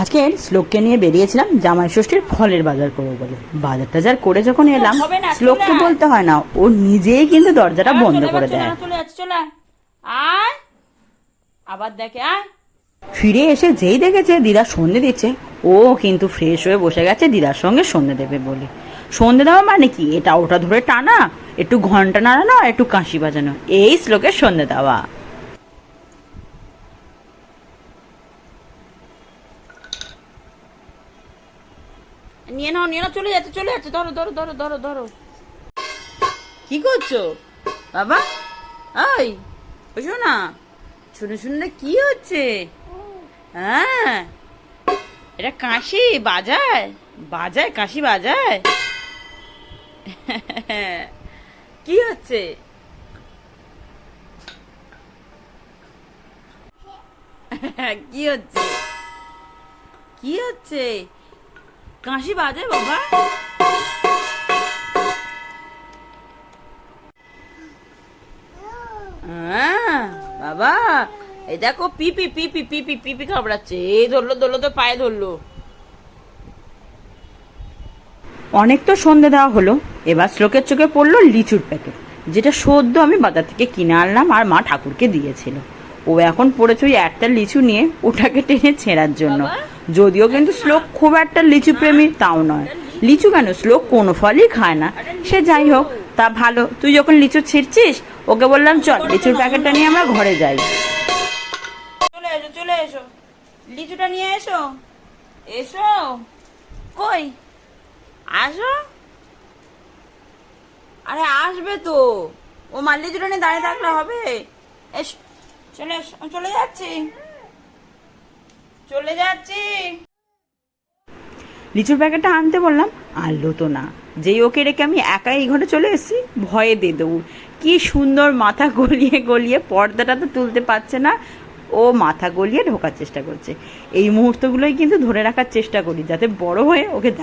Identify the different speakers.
Speaker 1: আজকে শ্লোককে নিয়ে বেরিয়েছিলাম জামাই ষষ্ঠীর ফলের বাজার করব বলে। বাজার টাজার করে যখন এলাম শ্লোককে বলতে হয় না ও নিজেই কিন্তু দরজাটা বন্ধ করে দেয়।
Speaker 2: আয়, আবার দেখে আয়।
Speaker 1: ফিরে এসে যেই দেখেছে দিদা সন্ধে দিচ্ছে ও কিন্তু ফ্রেশ হয়ে বসে গেছে দিদার সঙ্গে সন্ধে দেবে বলে। সন্ধে দেওয়া মানে কি? এটা ওটা ধরে টানা একটু ঘণ্টা নাড়ানো একটু কাশি বাজানো। এই শ্লোকের সন্ধে দেওয়া।
Speaker 2: নিয়ে নাও, নিয়ে চলে যাচ্ছে চলে যাচ্ছে। ধরো ধরো ধরো ধরো ধরো। কি করছ? বাবা ওই বুঝো না। শুনে শুনে কি হচ্ছে? হ্যাঁ। এটা কাশি বাজায় বাজায়, কাশি বাজায়। কি হচ্ছে? কি হচ্ছে? কি হচ্ছে? কাশি বাজে বাবা। হ্যাঁ, বাবা এই দেখো পিপি পিপি পিপি পিপি খাবড়াচ্ছে এই ধরলো ধরলো তো পায়ে ধরলো।
Speaker 1: অনেক তো সন্ধে দেওয়া হলো। এবার শ্লোকের চোখে পড়ল লিচুর প্যাকেট যেটা সদ্য আমি বাজার থেকে কিনে আনলাম আর মা ঠাকুরকে দিয়েছিল। ও এখন পড়েছে ওই একটা লিচু নিয়ে ওটাকে টেনে ছেঁড়ার জন্য। যদিও কিন্তু শ্লোক খুব একটা লিচু প্রেমী তাও নয়। লিচু কেন? শ্লোক কোনো ফলই খায় না। সে যাই হোক, তা ভালো। তুই যখন লিচু ছিঁড়ছিস, ওকে বললাম, চল, লিচুর প্যাকেটটা নিয়ে আমরা ঘরে যাই।
Speaker 2: চলে এসো চলে এসো। লিচুটা নিয়ে এসো। এসো। কই? আসো। আরে, আসবে তো। ও মা লিচুটা নিয়ে দাঁড়িয়ে থাকলে হবে। এসো, চলে চলে যাচ্ছি। চলে যাচ্ছি।
Speaker 1: লিচুর প্যাকেটটা আনতে বললাম, আনলো তো না। যেই ওকে রেখে আমি একাই এই ঘরে চলে এসেছি, ভয়ে দিয়ে দেবো কি সুন্দর মাথা গলিয়ে গলিয়ে পর্দাটা তো তুলতে পারছে না, ও মাথা গলিয়ে ঢোকার চেষ্টা করছে। এই মুহূর্তগুলোই কিন্তু ধরে রাখার চেষ্টা করি, যাতে বড় হয়ে ওকে দেখ